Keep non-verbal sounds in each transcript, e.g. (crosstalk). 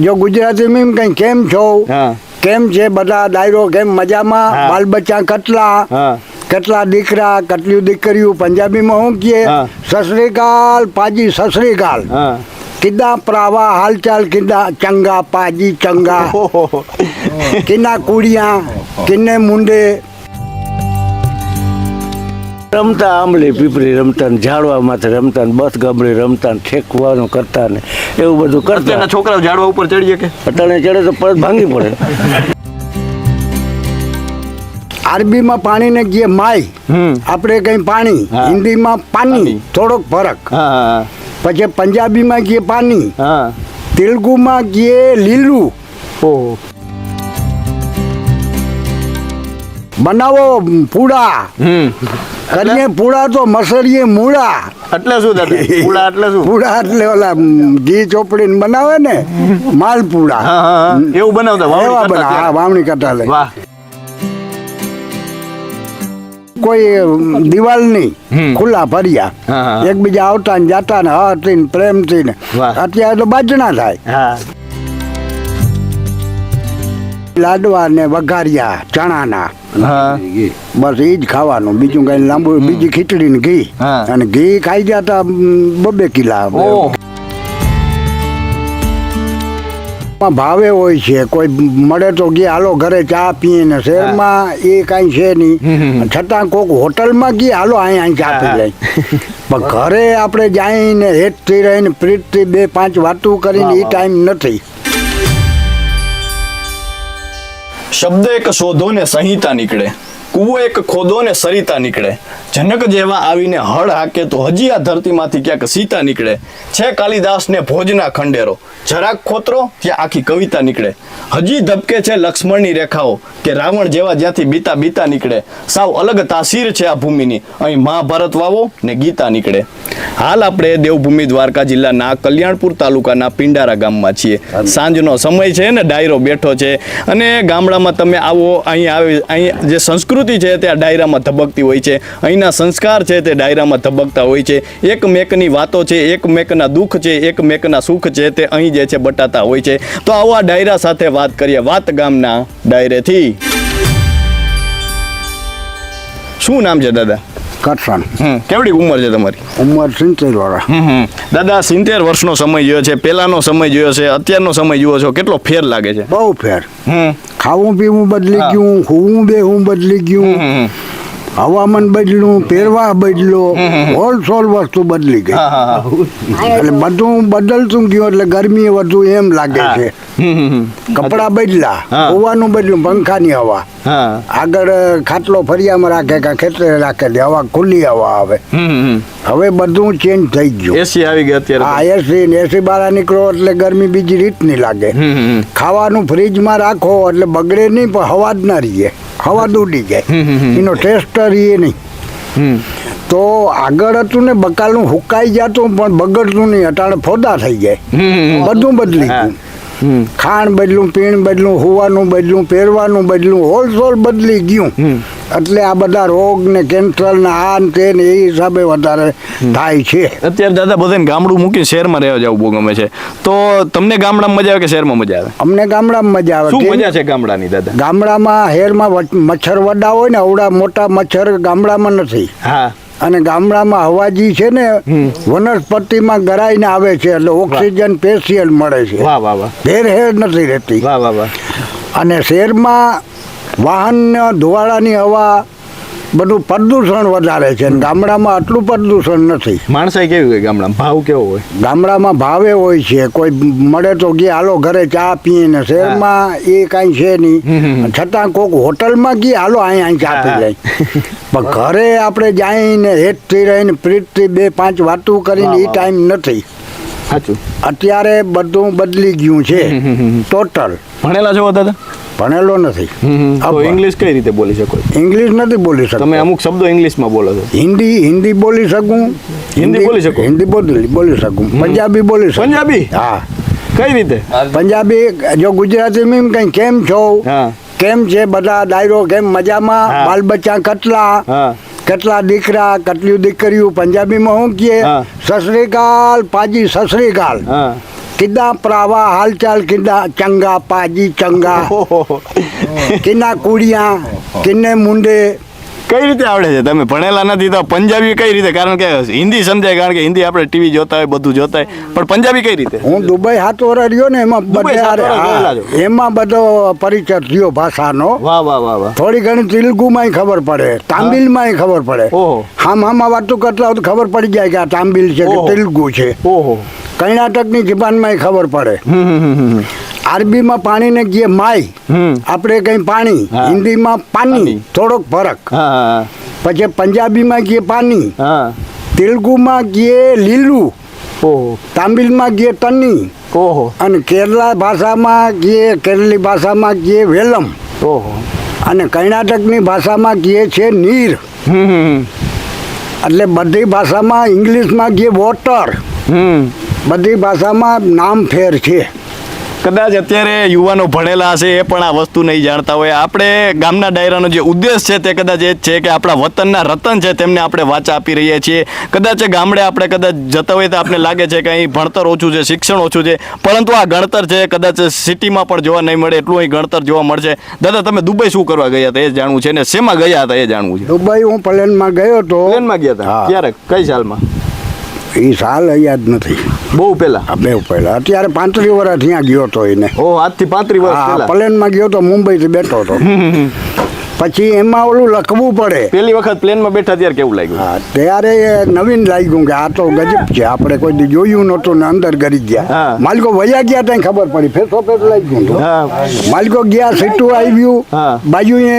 જો ગુજરાતીમાં એમ કઈ કેમ છો? હા. કેમ છે બધા ડાયરો? કેમ મજામાં? હા. બાલ બચ્ચા કેટલા? હા. કેટલા દીકરા? કેટલી દીકરીઓ પંજાબીમાં શું કહે હા. સસરીકાલ પાજી સસરીકાલ. હા. કિદા પ્રાવા હાલચાલ કિદા ચંગા પાજી ચંગા. ઓહો. કિના કુડિયા કિન્ને મુંડે? રમતા આંબલી પીપળી રમતા ને ઝાડવા માથે રમતા ને બસ ગમડી રમતા ને ઠેકવાનું કરતા ને એવું બધું કરતા. છોકરા ઝાડવા ઉપર ચડીએ કે અટાણે ચડે તો પરત ભાંગી પડે. અરબીમાં પાણીને કહે માય આપણે કઈ પાણી હિન્દીમાં પાણી પાણી. થોડોક ફરક. પછી પંજાબીમાં કહે પાણી હા. તેલુગુમાં કહે લીલું. ઓહો. બનાવો પૂડા. હમ કરીએ તો મસરીએ મૂળા. એટલે શું દાદા? પૂળા એટલે શું? પૂડા એટલે ઓલા ઘી ચોપડી બનાવે ને હા. એવું બનાવતા વાવણી એવા હા વાવણી કરતા લે કોઈ દિવાલ નહીં ખુલ્લા ફર્યા. એકબીજા આવતા ને જાતા ને હરથી ને પ્રેમથી ને. અત્યારે તો બાજણા થાય. હા. લાડવા ને વઘારિયા ચણાના. હા. બસ એ જ ખાવાનું. બીજું કઈ લાંબુ બીજી ખીચડી ને ઘી. અને ઘી ખાઈ ગયા તા બબે કિલા. ભાવે હોય છે. કોઈ મળે તો ગયા હાલો ઘરે ચા પીએ ને શહેરમાં એ કાંઈ છે. નહીં. છતાં કોક હોટલમાં ગયા હાલો અહીંયા અહીં ચા પી લઈ. પણ ઘરે આપણે જઈને હેઠથી રહીને પ્રીતથી બે પાંચ વાતું કરીને એ ટાઈમ નથી. શબ્દ એક શોધો ને સંહિતા નીકળે. કૂવો એક ખોદો ને સરિતા નીકળે. જનક જેવા આવીને હળ હાકે તો હજી આ ધરતીમાંથી ક્યાંક સીતા નીકળે. છે કાલિદાસને ભોજના ખંડેરો. જરાક ખોતરો, ત્યાં આખી કવિતા નીકળે. હજી ધબકે છે લક્ષ્મણની રેખાઓ કે રાવણ જેવા જ્યાંથી બીતા બીતા નીકળે. સાવ અલગ તાસીર છે આ ભૂમિની. અહીં મહાભારત વાવો ને ગીતા નીકળે. હાલ આપણે દેવભૂમિ દ્વારકા જિલ્લાના કલ્યાણપુર તાલુકાના પિંડારા ગામમાં છીએ. સાંજનો સમય છે ને ડાયરો બેઠો છે. અને ગામડામાં તમે આવો, અહીં આવે, અહીં જે સંસ્કૃતિ છે તે આ ડાયરામાં ધબકતી હોય છે. અહીંના સંસ્કાર છે તે ડાયરામાં ધબકતા હોય છે. એકમેકની વાતો છે, એકમેકના દુઃખ છે, એકમેકના સુખ છે તે અહીં જે છે બટાતા હોય છે. તો આવો ડાયરા સાથે વાત કરીએ વાત ગામના ડાયરેથી. શું નામ છે દાદા? કરશન કેવડી ઉંમર છે તમારી? ઉંમર સિત્તેર વર્ષ હમ. દાદા સિત્તેર વર્ષનો સમય જોયો છે પેલાનો સમય જોયો છે અત્યારનો સમય જુઓ છો કેટલો ફેર લાગે છે? બહુ ફેર. ખાવું પીવું બદલી. ગયું હું બે હું બદલી ગયું. હવામાન બદલ્યું પહેરવા બદલો હોલસોલ વસ્તુ બદલી ગઈ. એટલે બધું બદલતું ગયું એટલે ગરમી વધુ એમ લાગે છે. કપડા બદલા. હોવાનું બદલ્યું પંખાની હવા. આગળ ખાટલો ફરિયામાં રાખે કે ખેતરે રાખે છે હવા ખુલ્લી હવા આવે. હવે બધું ચેન્જ થઈ ગયું. એસી આવી ગઈ આ હા એસી ને એસી બહાર નીકળો એટલે ગરમી બીજી રીતની લાગે. ખાવાનું ફ્રીજમાં રાખો એટલે બગડે નહીં પણ હવા જ ના રહીએ હવા દૂડી જાય. એનો ટેસ્ટ રહીએ નહીં હમ. તો આગળ હતું ને બકાલનું હુકાઈ જતું પણ બગડતું નહીં અટાણે ફોદા થઈ જાય. બધું બદલી. ગયું ખાણ બદલું પીણ બદલું હોવાનું બદલું પહેરવાનું બદલું હોલસોલ બદલી ગયું. એટલે આ બધા રોગ ને કેન્સર ને આ ને તે ને એ હિસાબે વધારે થાય છે. અત્યારે દાદા બધાને ગામડું મૂકી શહેરમાં રહેવા જવું બહુ ગમે છે. તો તમને ગામડામાં મજા આવે કે શહેરમાં મજા આવે? અમને ગામડામાં મજા આવે. શું મજા છે ગામડાની દાદા? ગામડામાં હેરમાં મચ્છર વડા હોય ને અવડા મોટા મચ્છર ગામડામાં નથી. હા. અને ગામડામાં હવાજી છે ને વનસ્પતિમાં ગરાઈને આવે છે એટલે ઓક્સિજન પેશિયલ મળે છે. વાહ વાહ વાહ. ભેર હેર નથી રહેતી. વાહ વાહ વાહ. અને શહેરમાં વાહન ધોવાળાની હવા બધું પ્રદૂષણ વધારે છે ગામડામાં આટલું પ્રદૂષણ નથી. માણસાઈ કેવી હોય ગામડામાં? ભાવ કેવો હોય? ગામડામાં ભાવે હોય છે. કોઈ મળે તો ગી હાલો ઘરે ચા પીએ ને શહેરમાં એ કાંઈ છે નહીં. છતાં કોક હોટલમાં ગી હાલો અહીં અહીં ચા પી જાય પણ ઘરે આપણે જઈને હેતથી રહીને પ્રીતથી બે પાંચ વાતું કરીને એ ટાઈમ નથી. સાચું. અત્યારે બધું બદલી ગયું છે. ટોટલ ભણેલા છો દાદા? ભણેલો નથી. તો અપા. ઇંગ્લિશ કઈ રીતે બોલી શકો? ઇંગ્લિશ નથી બોલી શકતો. તમે અમુક શબ્દો ઇંગ્લિશમાં બોલો છો. હિન્દી હિન્દી બોલી શકું. હિન્દી બોલી શકો? હિન્દી બોલી બોલી શકું. પંજાબી બોલી શકું. પંજાબી? હા. કઈ રીતે? પંજાબી જો ગુજરાતીમાં એમ કઈ કેમ છો? હા. કેમ છે બધા? ડાયરો કેમ મજામાં? હા. બાલ બચ્ચા કેટલા? હા. કેટલા દીકરા? કેટલી દીકરીઓ પંજાબીમાં શું કહે હા. સસરીકાલ પાજી સસરીકાલ. હા. ਕਿੱਦਾਂ ਭਰਾਵਾ ਹਾਲ ਚਾਲ ਕਿੱਦਾਂ? ਚੰਗਾ ਪਾਜੀ ਚੰਗਾ। ਕਿੰਨਾ ਕੁੜੀਆਂ ਕਿੰਨੇ ਮੁੰਡੇ કઈ રીતે આવડે છે? તમે ભણેલા નથી તો પંજાબી કઈ રીતે? કારણ કે હિન્દી સમજાય કારણ કે હિન્દી આપણે ટીવી જોતા હોય બધું જોતા હોય. પણ પંજાબી કઈ રીતે? હું દુબઈ હાથ વરા રહ્યો ને એમાં બધે. એમાં બધો પરિચય થયો ભાષાનો. વાહ વાહ વાહ વાહ. થોડી ઘણી તેલુગુમાં ખબર પડે તામિલમાં ખબર પડે. ઓહો. હામ હામાં વાતો કરતા હોય તો ખબર પડી જાય કે આ તામિલ છે કે તેલુગુ છે. ઓહો. કર્ણાટકની જબાનમાં ખબર પડે. અરબીમાં પાણીને કહીએ માય. આપણે કઈ પાણી. હિન્દીમાં પાણી. થોડોક ફરક. પછી પંજાબીમાં કહીએ પાણી હા. તેલુગુમાં કહીએ લીલું. ઓહો. તામિલમાં કહીએ તની ઓહો. અને કેરલા ભાષામાં કહીએ કેરલી ભાષામાં કહીએ વેલમ. ઓહો. અને કર્ણાટકની ભાષામાં કહીએ છે નીર. એટલે બધી ભાષામાં ઇંગ્લિશમાં કહીએ વોટર. બધી ભાષામાં નામ ફેર છે. કદાચ અત્યારે યુવાનો ભણેલા હશે એ પણ આ વસ્તુ નહીં જાણતા હોય. આપણે ગામના ડાયરાનો જે ઉદ્દેશ છે તે કદાચ એ જ છે કે આપણા વતનના રતન છે તેમને આપણે વાચા આપી રહ્યા છીએ. કદાચ ગામડે આપણે કદાચ જતા હોય તો આપણે લાગે છે કે અહીં ભણતર ઓછું છે શિક્ષણ ઓછું છે. પરંતુ આ ગણતર છે કદાચ સિટીમાં પણ જોવા નહીં મળે એટલું અહીં ગણતર જોવા મળશે. દાદા તમે દુબઈ શું કરવા ગયા હતા એ જાણવું છે ને શેમાં ગયા હતા એ જાણવું છે? દુબઈ હું પ્લેનમાં ગયો તો પ્લેનમાં ગયા હતા. ક્યારે? કઈ સાલમાં? એ સાલ યાદ નથી. બહુ પહેલા? બે પહેલા. અત્યારે પાંત્રીસ વર્ષ ત્યાં ગયો હતો એને. ઓ આજથી પાંત્રીસ વર્ષ પલેનમાં પ્લેનમાં ગયો તો મુંબઈથી બેઠો હતો. (laughs) પછી એમાં ઓલું લખવું પડે. પહેલી વખત પ્લેનમાં બેઠા ત્યારે કેવું લાગ્યું? હા ત્યારે નવીન લાગ્યું કે આ તો ગજબ છે. આપણે કોઈ જોયું નહોતું ને અંદર ગરી ગયા. માલિકો વયા ગયા ત્યાં ખબર પડી. ફેસો ફેસ લાગ્યું હતું. માલિકો ગયા સીટું આવ્યું. બાજુ એ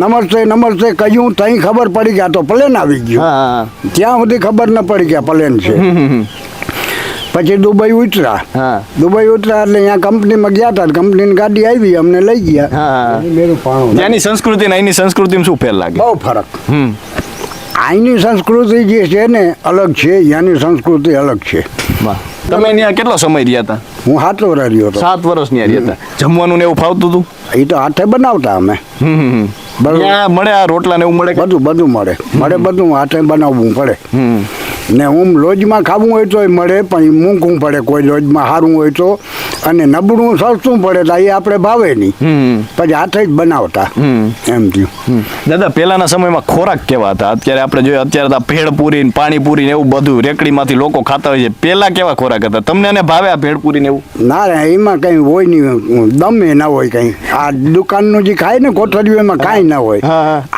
નમસ્તે નમસ્તે કહ્યું ત્યાં ખબર પડી ગયા તો પ્લેન આવી ગયું. ત્યાં સુધી ખબર ન પડી ગયા પ્લેન છે. પછી દુબઈ ઉતરા. હા. દુબઈ ઉતરા એટલે અહીંયા કંપનીમાં ગયા હતા કંપનીની ગાડી આવી અમને લઈ ગયા. હા મેરું પાણું ત્યાંની સંસ્કૃતિ ને અહીંની સંસ્કૃતિમાં શું ફેર લાગે? બહુ ફરક. હમ. અહીંની સંસ્કૃતિ જે છે ને અલગ છે. અહીંયાની સંસ્કૃતિ અલગ છે. તમે ત્યાં કેટલો સમય રહ્યા હતા હું સાત વર્ષ રહ્યો હતો. સાત વર્ષ ત્યાં રહ્યા હતા જમવાનું ને એવું ફાવતું હતું? એ તો હાથે બનાવતા અમે. હમ હમ હમ. બરોબર. ત્યાં મળે આ રોટલા ને એવું મળે કે? બધું બધું મળે. મળે બધું હાથે બનાવવું પડે. હમ. ને હું લોજમાં ખાવું હોય તો મળે, પણ મૂંઘું પડે કોઈ લોજમાં સારું હોય તો અને નબળું સસ્તું પડે તો એ આપણે ભાવે નહીં. પછી હાથે જ બનાવતા. એમ થયું. દાદા પહેલાના સમયમાં ખોરાક કેવા હતા? અત્યારે આપણે જોઈએ અત્યારે તો આ ને પાણીપુરી ને એવું બધું રેકડીમાંથી લોકો ખાતા હોય છે. પહેલા કેવા ખોરાક હતા? તમને એને ભાવે આ ભેળપુરી ને એવું? ના રે એમાં કંઈ હોય નહીં. દમે ના હોય કંઈ. આ દુકાનનું જે ખાય ને કોઠરીઓ એમાં કાંઈ ના હોય.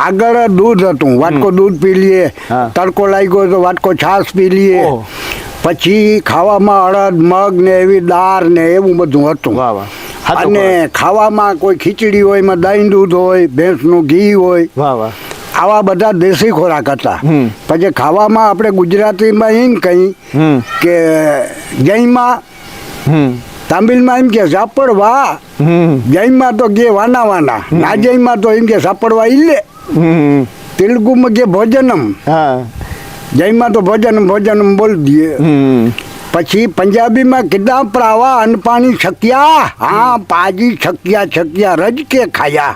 આગળ દૂધ હતું. વાટકો દૂધ પી લઈએ. તડકો લાગ્યો તો વાટકો છાશ પી લઈએ. પછી ખાવામાં અડદ મગ ને એવી દાળ ને એવું બધું હતું. અને ખાવામાં કોઈ ખીચડી હોય એમાં દહીં દૂધ હોય ભેંસનું ઘી હોય. વાહ વાહ. આવા બધા દેશી ખોરાક હતા. પછી ખાવામાં આપણે ગુજરાતીમાં એમ કહી કે જૈમાં તામિલમાં એમ કે સાપડવા. જૈમાં તો કે વાના વાના. ના જૈમાં તો એમ કે સાપડવા ઈલે. તેલુગુમાં કે ભોજનમ. હા. જૈમાં તો ભોજનમ ભોજનમ બોલ દઈએ. પછી પંજાબીમાં કીધા પ્રાવા અન્ન પાણી છક્યા. હા પાજી છક્યા છક્યા રજ કે ખાયા.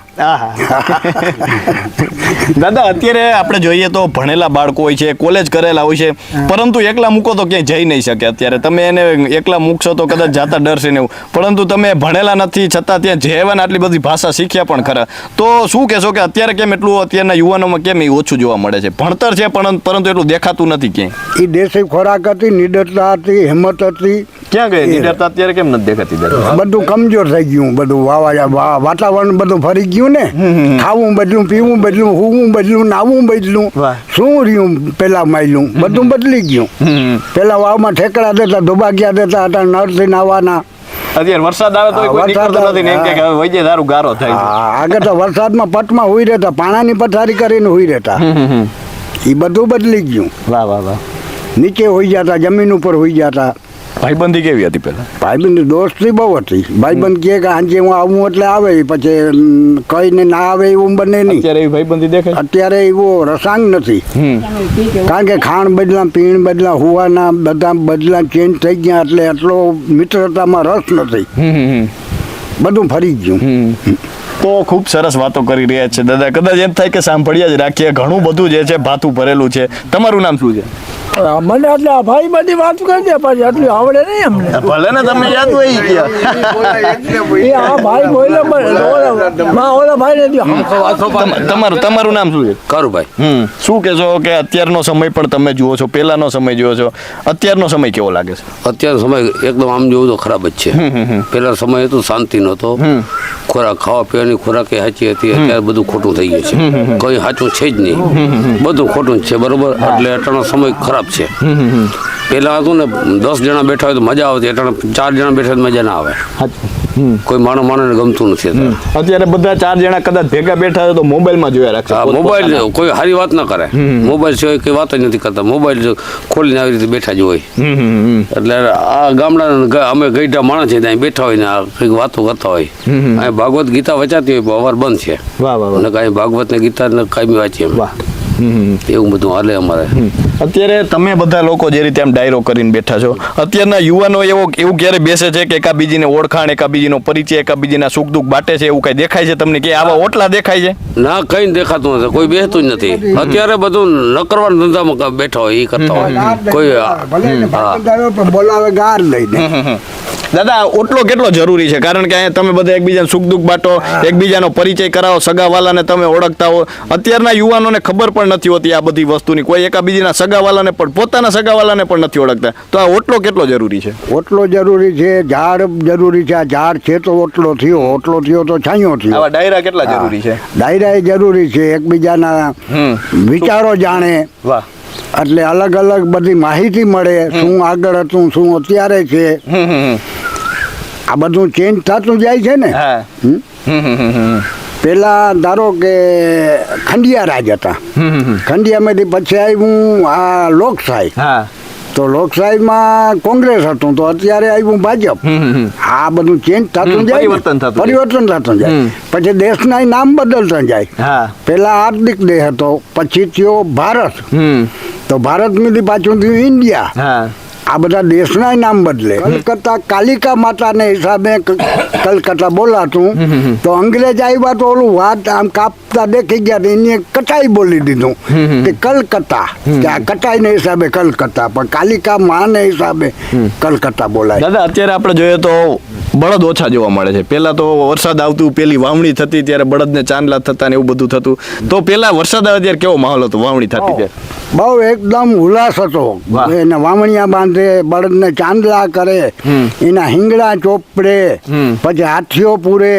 દાદા અત્યારે આપણે જોઈએ તો ભણેલા બાળકો હોય છે કોલેજ કરેલા હોય છે પરંતુ એકલા મૂકો તો ક્યાંય જઈ નહીં શકે અત્યારે. તમે એને એકલા મૂકશો તો કદાચ જાતા ડરશે ને એવું. પરંતુ તમે ભણેલા નથી છતાં ત્યાં જયવાન આટલી બધી ભાષા શીખ્યા પણ ખરા. તો શું કહેશો કે અત્યારે કેમ એટલું અત્યારના યુવાનોમાં કેમ એ ઓછું જોવા મળે છે? ભણતર છે પણ પરંતુ એટલું દેખાતું નથી ક્યાંય. એ દેશી ખોરાક હતી નિડરતા હતી હિંમત હતી. ક્યાં ગઈ? નીડરતા અત્યારે કેમ નથી દેખાતી બધું કમજોર થઈ ગયું બધું વાવા વાતાવરણ બધું ફરી ગયું ને. ખાવું બદલું પીવું બદલું હું બદલું નાવું બદલું. શું રહ્યું પેલા માયલું? બધું બદલી ગયું. પેલા વાવમાં ઠેકડા દેતા દુબાગ્યા દેતા હતા નળથી નાવાના અત્યારે વરસાદ આવે તો હા, કોઈ વરસાદ નથી ને એમ કે હવે વૈજે સારું ગારો થાય આગળ તો વરસાદમાં પટમાં હુઈ રહેતા પાણાની પથારી કરીને હુઈ રહેતા. એ બધું બદલી ગયું. વાહ વાહ વાહ. નીચે હોઈ જતા જમીન ઉપર હોઈ જતા. ભાઈબંધી કેવી હતી પેલા ભાઈબંધી દોસ્તી બહુ હતી. ભાઈબંધ કહે કે આજે હું આવું એટલે આવે પછી કઈ કહીને ના આવે એવું બને નહીં. અત્યારે એવી ભાઈબંધી દેખાય અત્યારે એવો રસાંગ નથી. કારણ કે ખાણ બદલા પીણ બદલા હુવાના બધા બદલા ચેન્જ થઈ ગયા એટલે એટલો મિત્રતામાં રસ નથી. બધું ફરી ગયું. તો ખૂબ સરસ વાતો કરી રહ્યા છે દાદા. કદાચ એમ થાય કે સાંભળ્યા જ રાખીએ. ઘણું બધું જે છે ભાતું ભરેલું છે. તમારું નામ શું છે? મને એટલે ભાઈ બધી વાત કરી દે પછી એટલું આવડે નહીં અમને. ભલે ને તમને યાદ હોય ગયા. આ ભાઈ બોલે માં ઓલા ભાઈ નથી તમારું તમારું નામ શું છે? કારુભાઈ. હમ. શું કહેશો કે અત્યારનો સમય પણ તમે જુઓ છો પહેલાનો સમય જુઓ છો. અત્યારનો સમય કેવો લાગે છે? અત્યારનો સમય એકદમ આમ જોવું તો ખરાબ જ છે. પહેલા સમય હતો શાંતિ નહોતો. ખોરાક ખાવા પીવાની ખોરાક એ સાચી હતી અત્યારે બધું ખોટું થઈ ગયું છે. કઈ સાચું છે જ નહીં. બધું ખોટું જ છે બરોબર? એટલે અત્યારનો સમય ખરાબ છે. પેલા હતું ને દસ જણા બેઠા હોય તો મજા આવતી એટલે ચાર જણા બેઠા તો મજા ના આવે. કોઈ માણસ માણસને ગમતું નથી અત્યારે. બધા ચાર જણા કદાચ ભેગા બેઠા હોય તો મોબાઈલમાં જોયા રાખે. મોબાઈલ કોઈ સારી વાત ના કરે. મોબાઈલ સિવાય કઈ વાત જ નથી કરતા. મોબાઈલ ખોલીને આવી રીતે બેઠા જ હોય. એટલે આ ગામડા અમે ગઈઢા માણસ છે ત્યાં બેઠા હોય ને આ કંઈક વાતો કરતા હોય. અહીં ભાગવત ગીતા વચાતી હોય અવાર બંધ છે. વાહ વાહ કાંઈ ભાગવત ને ગીતા ને કાંઈ વાંચીએ. એવું બધું હાલે અમારે. અત્યારે તમે બધા લોકો જે રીતે આમ ડાયરો કરીને બેઠા છો અત્યારના યુવાનો એવો એવું ક્યારે બેસે છે કે એકાબીજીને ઓળખાણ એકાબીજીનો પરિચય એકાબીજીના સુખ દુઃખ બાટે છે એવું કઈ દેખાય છે તમને કે આવા ઓટલા દેખાય છે? ના કઈ દેખાતું નથી. કોઈ બેસતું જ નથી. અત્યારે બધું ન કરવાના ધંધામાં બેઠા હોય એ કરતા હોય. કોઈ બોલાવે ગાર લઈને. દાદા ઓટલો કેટલો જરૂરી છે? કારણ કે અહીંયા તમે બધા એકબીજાને સુખ દુઃખ બાટો એકબીજાનો પરિચય કરાવો સગાવાલાને તમે ઓળખતા હો. અત્યારના યુવાનોને ખબર પણ નથી હોતી આ બધી વસ્તુની. કોઈ એકાબીજીના સગાવાલાને પણ પોતાના સગાવાલાને પણ નથી ઓળખતા. તો આ ઓટલો કેટલો જરૂરી છે? ઓટલો જરૂરી છે ઝાડ જરૂરી છે. આ ઝાડ છે તો ઓટલો થયો ઓટલો થયો તો છાંયો થયો. આવા ડાયરા કેટલા જરૂરી છે? ડાયરા એ જરૂરી છે એકબીજાના વિચારો જાણે. વાહ. એટલે અલગ અલગ બધી માહિતી મળે શું આગળ હતું શું અત્યારે છે. આ બધું ચેન્જ થતું જાય છે ને. હા. પેલા ધારો કે ખંડિયા રાજ હતા. ખંડિયામાંથી પછી આવ્યું આ લોકશાહી. તો લોકશાહીમાં કોંગ્રેસ હતું તો અત્યારે આવ્યું ભાજપ. આ બધું ચેન્જ થતું જાય પરિવર્તન થતું જાય. પછી દેશના નામ બદલતા જાય. હા. પેલા હાર્દિક દેહ હતો પછી થયો ભારત. તો ભારતમાંથી પાછું થયું ઇન્ડિયા. આ બધા દેશના નામ બદલે. કલકત્તા કાલિકા માતાને હિસાબે કલકત્તા બોલાતું. તો અંગ્રેજ આવ્યા તો ઓલું વાત આમ કાપતા દેખી ગયા એની કટાઈ બોલી દીધું. કે કલકત્તા. કે આ કટાઈને હિસાબે કલકત્તા. પણ કાલિકા માને હિસાબે કલકત્તા બોલાય. દાદા અત્યારે આપણે જોઈએ તો બળદ ઓછા જોવા મળે છે. પેલા તો વરસાદ આવતું પેલી વાવણી થતી ત્યારે બળદને ચાંદલા થતા ને એવું બધું થતું. તો પેલા વરસાદ આવે ત્યારે કેવો માહોલ હતો વાવણી થતી ત્યારે? બહુ એકદમ ઉલ્લાસ હતો. એને વાવણિયા બાંધે બળદને ચાંદલા કરે એના હિંગડા ચોપડે પછી હાથીઓ પૂરે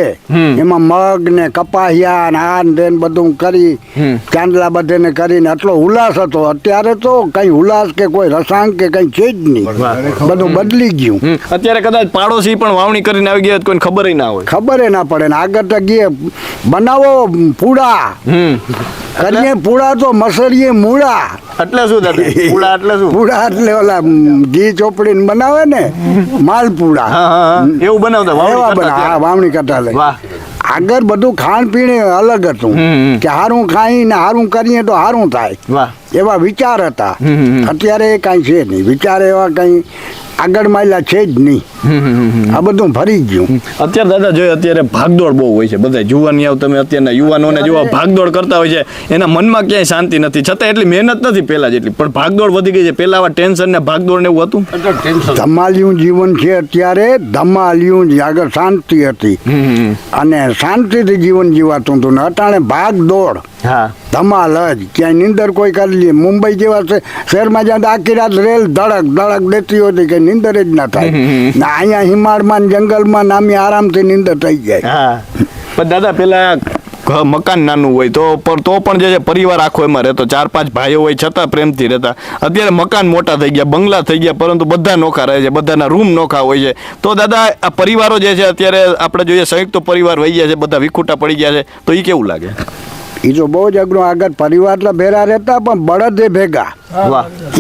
એમાં મગ ને કપાહિયા ને આ ને બધું કરી ચાંદલા ચાંદલા બધેને કરીને આટલો ઉલ્લાસ હતો. અત્યારે તો કઈ ઉલ્લાસ કે કોઈ રસાંગ કે કઈ છે જ નહીં. બધું બદલી ગયું. અત્યારે કદાચ પાડોશી પણ વાવણી કરીને આવી ગયા કોઈને ખબર ના હોય. ખબર ના પડે ને આગળ તો ગયે બનાવો પૂડા. કરીએ પૂડા તો મસળીએ મૂળા. એટલે શું પૂળા એટલે શું? પૂડા એટલે ઓલા ઘી ઘી ચોપડીને બનાવે ને માલપુડા. એવું બનાવતા વાવણી કરતા હા વાવણી કરતા લે આગળ બધું ખાણ પીણે અલગ હતું. કે હારું ખાઈને હારું કરીએ તો હારું થાય. વાહ. એવા વિચાર હતા. અત્યારે એ કાંઈ છે નહીં. વિચાર એવા કંઈ આગળ માયલા છે જ નહીં. આ બધું ફરી ગયું. અત્યારે દાદા જોઈએ અત્યારે ભાગદોડ બહુ હોય છે. બધા જુવાનિયાઓ તમે અત્યારના યુવાનોને જોવા ભાગદોડ કરતા હોય છે એના મનમાં ક્યાંય શાંતિ નથી. છતાં એટલી મહેનત નથી પહેલા જેટલી. પણ ભાગદોડ વધી ગઈ છે. પહેલા આવા ટેન્શન ને ભાગદોડ ને એવું હતું? ધમાલિયું જીવન છે અત્યારે. ધમાલિયું જ આગળ શાંતિ હતી. અને શાંતિથી જીવન જીવાતું હતું. ને અટાણે ભાગ દોડ હા. ધમાલ જ. ક્યાંય નીંદર કોઈ કરી લે. મુંબઈ જેવા શહેરમાં જ્યાં આખી રાત રેલ ધડક ધડક દેતી હતી કે નીંદર જ ના થાય. ને અહીંયા હિમાળમાં જંગલમાં નામી આરામથી નીંદર થઈ જાય. હા. પણ દાદા પેલા મકાન નાનું હોય તો પણ તો પણ જે પરિવાર આખો એમાં રહેતો. ચાર પાંચ ભાઈઓ હોય છતાં પ્રેમથી રહેતા. અત્યારે મકાન મોટા થઈ ગયા બંગલા થઈ ગયા પરંતુ બધા નોખા રહે છે. બધાના રૂમ નોખા હોય છે. તો દાદા આ પરિવારો જે છે અત્યારે આપણે જોઈએ સંયુક્ત પરિવાર વહી ગયા છે બધા વિખૂટા પડી ગયા છે. તો એ કેવું લાગે? એ તો બહુ જ અઘરું. આગળ પરિવાર તો ભેરા રહેતા પણ બળદ એ ભેગા.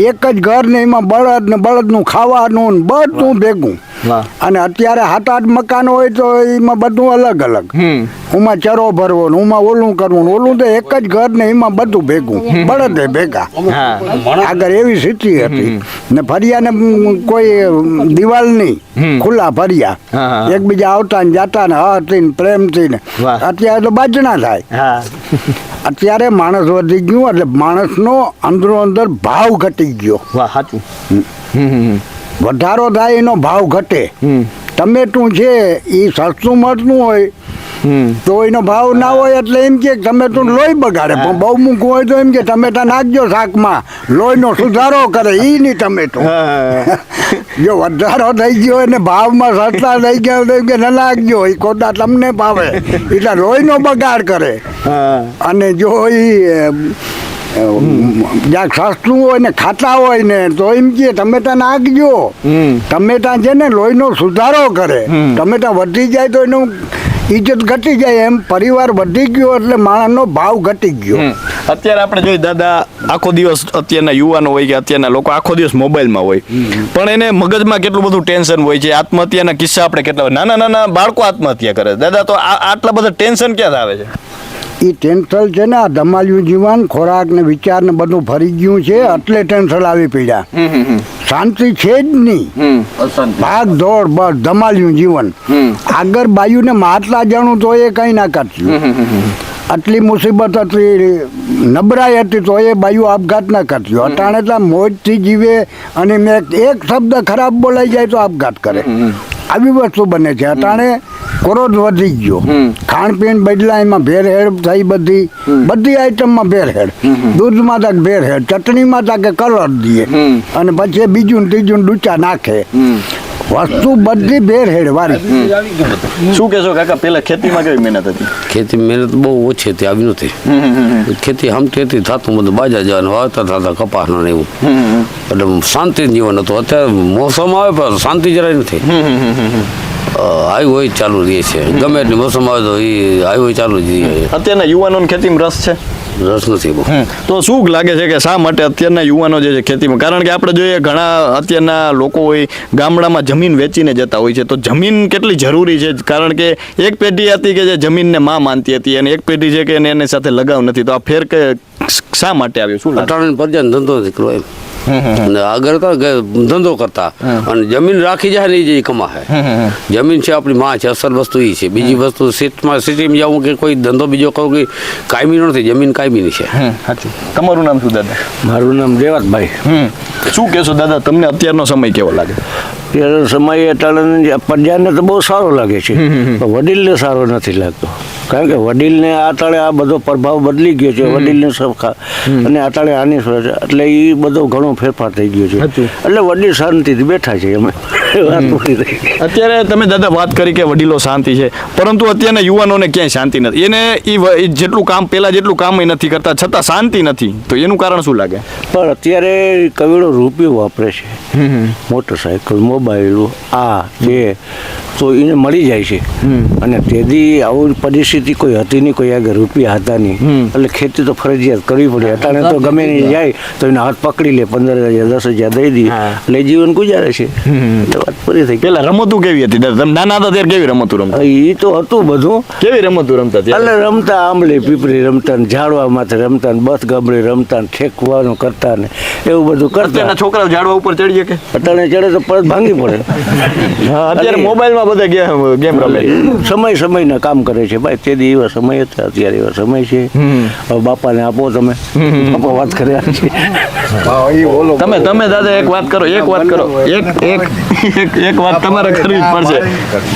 એક જ ઘર ને એમાં બળદ ને બળદનું ખાવાનું ને બધું ભેગું. અને અત્યારે સાત આઠ મકાન હોય તો એમાં બધું અલગ અલગ. ઉમાં ચરો ભરવો ને ઉમાં ઓલું કરવું ઓલું તો એક જ ઘર ને એમાં બધું ભેગું. બળદે ભેગા. આગળ એવી સ્થિતિ હતી. ને ફરિયા ને કોઈ દિવાલ નહીં. ખુલ્લા ફરિયા. એકબીજા આવતા ને જાતા ને હતી ને પ્રેમથી ને. અત્યારે તો બાજણા થાય. અત્યારે માણસ વધી ગયું એટલે માણસનો અંદરો અંદર ભાવ ઘટી ગયો. વાહ સાચું. હમ. વધારો થાય એનો ભાવ ઘટે. ટમેટું છે એ સસ્તું મળતું હોય તો એનો ભાવ ના હોય એટલે એમ કે ટમેટું લોહી બગાડે. પણ બહુ મૂકવું હોય તો એમ કે ટમેટા નાખજો શાકમાં. લોહીનો સુધારો કરે એ નહીં ટમેટું (laughs) જો વધારો થઈ ગયો અને ભાવમાં સસ્તા થઈ ગયા તો એમ કે ન નાખજો એ ખોટા તમને ભાવે. એટલે લોહીનો બગાડ કરે. અને જો એ જ્યાં સસ્તું હોય ને ખાતા હોય ને તો એમ કે ટમેટા નાખજો. ટમેટા છે ને લોહીનો સુધારો કરે. ટમેટા વધી જાય તો એનું ઇજ્જત ઘટી જાય. એમ પરિવાર વધી ગયો એટલે માણસનો ભાવ ઘટી ગયો. અત્યારે આપણે જોઈએ દાદા આખો દિવસ અત્યારના યુવાનો હોય કે અત્યારના લોકો આખો દિવસ મોબાઈલમાં હોય. પણ એને મગજમાં કેટલું બધું ટેન્શન હોય છે? આત્મહત્યાના કિસ્સા આપણે કેટલા નાના નાના બાળકો આત્મહત્યા કરે દાદા તો આ આટલા બધા ટેન્શન ક્યાં આવે છે? એ ટેન્શન છે ને આ ધમાલ્યું જીવન ખોરાક ને વિચાર ને બધું ફરી ગયું છે એટલે ટેન્શન આવી પડ્યા. શાંતિ છે જ નહીં. ભાગ દોડ બસ ધમાલ્યું જીવન. આગળ બાયુને માટલા જાણું તો એ કઈ ના કરશું આટલી મુસીબત હતી નબળાઈ હતી તો એ બાયુ આપઘાત ના કરતી. અટાણે તો મોજથી જીવે અને મેં એક શબ્દ ખરાબ બોલાઈ જાય તો આપઘાત કરે. આવી વસ્તુ બને છે. અટાણે ક્રોધ વધી ગયો. ખાણપીણ બદલા એમાં ભેરહેડ થઈ બધી. બધી આઈટમમાં ભેરહેડ દૂધમાં તક ભેરહેડ ચટણીમાં તાકે કલર દઈએ. અને પછી બીજું ત્રીજું ડૂચા નાખે. વસ્તુ બધી ભેર હેડવાની શું કહેશો કાકા પેલા ખેતીમાં કેવી મહેનત હતી? ખેતી મહેનત બહુ ઓછી હતી આવી નથી ખેતી આમ ખેતી થતું બધું બાજા જવાનું વાવતા થતા કપાસનું ને એવું. એટલે શાંતિ જીવન હતું. અત્યારે મોસમ આવે પણ શાંતિ જરાય નથી. આવી હોય ચાલુ રહે છે. ગમે એટલી મોસમ આવે તો એ આવી હોય ચાલુ જ રહે અત્યારના યુવાનોને ખેતીમાં રસ છે? રસ નથી બહુ તો શું લાગે છે કે શા માટે અત્યારના યુવાનો જે છે ખેતીમાં? કારણ કે આપણે જોઈએ ઘણા અત્યારના લોકો હોય ગામડામાં જમીન વેચીને જતા હોય છે. તો જમીન કેટલી જરૂરી છે? કારણ કે એક પેઢી હતી કે જે જમીનને માં માનતી હતી અને એક પેઢી છે કે એને એની સાથે લગાવ નથી. તો આ ફેર કે શા માટે આવ્યો? શું અટાણે પ્રજાને ધંધો નથી એમ. આગળ તો ધંધો કરતા. અને જમીન રાખી જાય ને એ કમા હે જમીન છે આપણી માં છે અસલ વસ્તુ એ છે. બીજી વસ્તુ સીટમાં સિટીમાં જવું કે કોઈ ધંધો બીજો કહું કે કાયમી નથી જમીન કાયમીની છે. તમારું નામ શું દાદા? મારું નામ દેવાતભાઈ શું કહેશો દાદા? તમને અત્યારનો સમય કેવો લાગે? સમય અટાણે પ્રજાને તો બહુ સારો લાગે છે. પણ વડીલને સારો નથી લાગતો. કારણ કે વડીલને આટાળે આ બધો પ્રભાવ બદલી ગયો છે. વડીલને સરખા અને આટાળે આની ફરજ એટલે એ બધો ઘણો ફેરફાર થઈ ગયો છે. એટલે વડીલ શાંતિથી બેઠા છે. અમે. અત્યારે તમે દાદા વાત કરી કે વડીલો શાંતિ છે. પરંતુ અત્યારના યુવાનોને ક્યાંય શાંતિ નથી. એને એ જેટલું કામ પહેલાં જેટલું કામ નથી કરતા. છતાં શાંતિ નથી. તો એનું કારણ શું લાગે? પણ અત્યારે કવિડો રૂપિયો વાપરે છે. મોટરસાયકલ મોબાઈલ આ તે તો એને મળી જાય છે. અને તેથી આવું પરિસ્થિતિ કોઈ હતી નહીં કોઈ આગળ રૂપિયા હતા નહીં. એટલે ખેતી તો ફરજિયાત કરવી પડે. અટાણે તો ગમે નહીં જાય તો એને હાથ પકડી લે પંદર હજાર દસ હજાર દઈ દે. એટલે જીવન ગુજારે છે. વાત પૂરી થઈ પેલા રમતું કેવી હતી? તમે નાના હતા ત્યારે કેવી રમતું રમતા? એ તો હતું બધું. કેવી રમતું રમતા એટલે રમતા આંબલી પીપળી રમતા ને ઝાડવા માથે રમતા ને બસ ગબડી રમતા ને ઠેકવાનું કરતા ને એવું બધું કરતા. છોકરા ઝાડવા ઉપર ચડીએ કે અટાણે ચડે તો પરત ભાંગી પડે અત્યારે મોબાઈલમાં બધા ગેમ ગેમ રમે સમય સમયના કામ કરે છે ભાઈ. તે દી એવા સમય હતા અત્યારે એવા સમય છે. હવે બાપાને આપો તમે. બાપા વાત કર્યા છે. તમે તમે દાદા એક વાત કરો એક વાત કરો. એક એક એક વાત તમારે કરવી જ પડશે.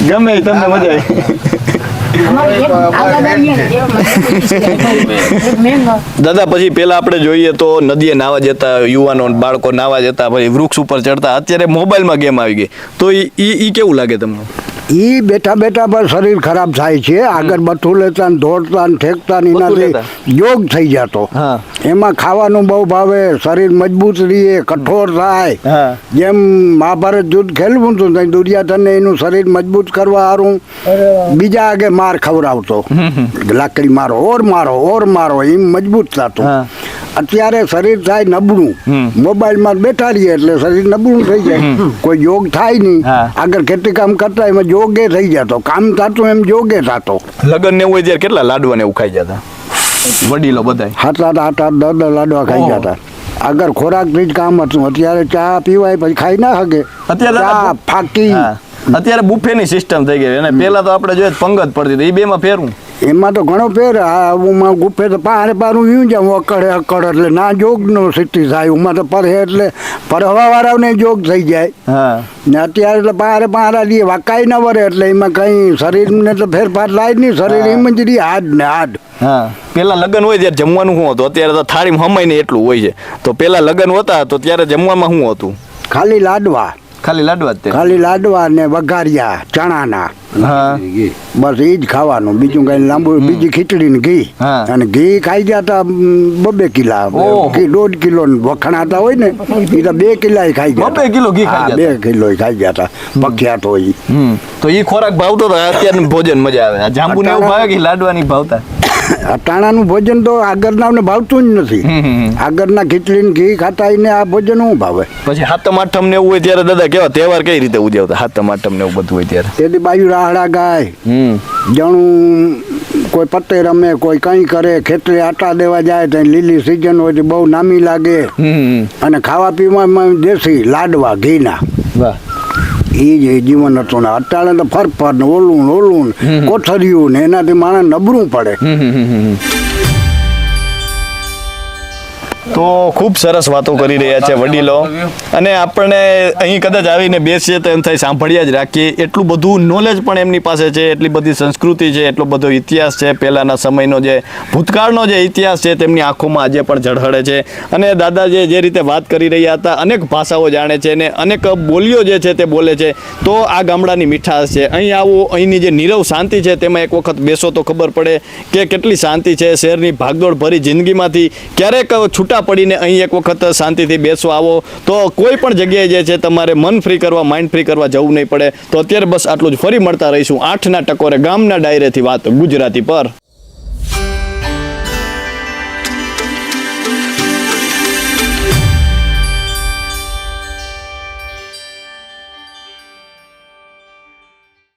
ગમે તમને મજા આવે. (laughs) દાદા પછી પેલા આપણે જોઈએ તો નદીએ નાવા જતા યુવાનો બાળકો નાવા જતા પછી વૃક્ષ ઉપર ચડતા. અત્યારે મોબાઈલમાં ગેમ આવી ગઈ. તો ઈ કેવું લાગે તમને? ઈ બેઠા બેઠા પર શરીર ખરાબ થાય છે. આગળ બથું લેતા ને દોડતા ને ઠેકતા ને એનાથી યોગ થઈ જતો. એમાં ખાવાનું બહુ ભાવે શરીર મજબૂત રહીએ કઠોર થાય. જેમ મહાભારત યુદ્ધ ખેલવું હતું ત્યાં દુર્યાધનને એનું શરીર મજબૂત કરવા હારું. બીજા આગે માર ખવડાવતો. લાકડી મારો ઓર મારો ઓર મારો એમ મજબૂત થતું. અત્યારે શરીર થાય નબળું. મોબાઈલમાં બેઠા રહીએ એટલે શરીર નબળું થઈ જાય. કોઈ યોગ થાય નહીં. આગળ ખેતી કામ કરતા એમાં જોગે થઈ જતો. કામ થતું એમ જોગે થતો. લગન ને એવું કેટલા લાડવા ને એવું ખાઈ જતા? વડીલો બધાય. હાથ હાથ હાથ હાથ દસ દસ લાડવા ખાઈ. જતા. આગળ ખોરાકથી જ કામ હતું. અત્યારે ચા પીવાય પછી ખાઈ ના શકે. અત્યારે ચા ફાકી. અત્યારે બુફેની સિસ્ટમ થઈ ગઈ અને પેલા તો આપણે જોઈએ પંગત પડતી હતી. એ બેમાં ફેરવું. એમાં તો ઘણો ફેર આ ઉમાં ગુફે તો પારે પારું યું જાઉં અકડે અકડ એટલે ના જોગનો સ્થિતિ થાય ઉમાં તો પરહે એટલે પરહવા વાળાને જોગ થઈ જાય. હા. ને અત્યારે એટલે પારે પારા દે વાકાઈ ન વરે એટલે એમાં કંઈ શરીરને તો ફેરફાર લાય નહીં શરીર એમ જ રહી હાડ ને હાડ. હા. પેલા લગ્ન હોય ત્યારે જમવાનું શું હતું? અત્યારે તો થાળીમાં હમાય ને એટલું હોય છે. તો પેલા લગ્ન હોતા તો ત્યારે જમવામાં શું હતું? ખાલી લાડવા. ખાલી લાડવા જ તે? ખાલી લાડવા ને વઘારિયા ચણાના. હા. બસ એ જ ખાવાનું. બીજું કઈ લાંબુ બીજી ખીચડી ને ઘી. અને ઘી ખાઈ જતા બબે કિલા. દોઢ કિલો વખણાતા હોય ને એ તો બે કિલા ખાઈ ગયા બે કિલો ઘી ખાઈ બે કિલો ખાઈ જતા પખ્યાત હોય ઈ. હમ. તો એ ખોરાક ભાવતો હતો અત્યારનું ભોજન મજા આવે. જાંબુ ને એવું ભાવે કે લાડવાની ભાવતા? અટાણાનું ભોજન તો આગળના ભાવતું જ નથી. આગળના ખીચડી ને ઘી ખાતા એને આ ભોજન શું ભાવે? પછી હાથમ આઠમ ને એવું હોય ત્યારે દાદા કેવા તહેવાર કઈ રીતે ઉજવતા? હાથમ આઠમ ને એવું બધું હોય ત્યારે. તેથી બાજુ રાહડા ગાય હમ. જણું કોઈ પત્તે રમે કોઈ કંઈ કરે ખેતરે આટા દેવા જાય તો લીલી સિઝન હોય તો બહુ નામી લાગે. અને ખાવા પીવામાં દેશી લાડવા ઘીના. વાહ. એ જ જીવન હતું ને અત્યારે તો ફરફર ને ઓલું ઓલું ને કોથળિયું ને એનાથી માણસ નબળું પડે. તો ખૂબ સરસ વાતો કરી રહ્યા છે વડીલો. અને આપણને અહીં કદાચ આવીને બેસીએ તો એમ થાય સાંભળ્યા જ રાખીએ. એટલું બધું નોલેજ પણ એમની પાસે છે, એટલી બધી સંસ્કૃતિ છે, એટલો બધો ઇતિહાસ છે, પહેલાંના સમયનો જે ભૂતકાળનો જે ઇતિહાસ છે, તેમની આંખોમાં આજે પણ ઝળહળે છે. અને દાદા જે જે રીતે વાત કરી રહ્યા હતા, અનેક ભાષાઓ જાણે છે અને અનેક બોલીઓ જે છે તે બોલે છે. તો આ ગામડાની મીઠાશ છે. અહીં આવો, અહીંની જે નીરવ શાંતિ છે, તેમાં એક વખત બેસો તો ખબર પડે કે કેટલી શાંતિ છે. શહેરની ભાગદોડ ભરી જિંદગીમાંથી ક્યારેક છૂટા પડીને અહીં એક વખત શાંતિથી બેસો, આવો. તો કોઈ પણ જગ્યાએ જે છે તમારે મન ફ્રી કરવા માઇન્ડ ફ્રી કરવા જવું નહીં પડે. તો અત્યારે બસ આટલું જ. ફરી મળતા રહીશું આઠના ટકોરે ગામના ડાયરેથી વાત ગુજરાતી પર.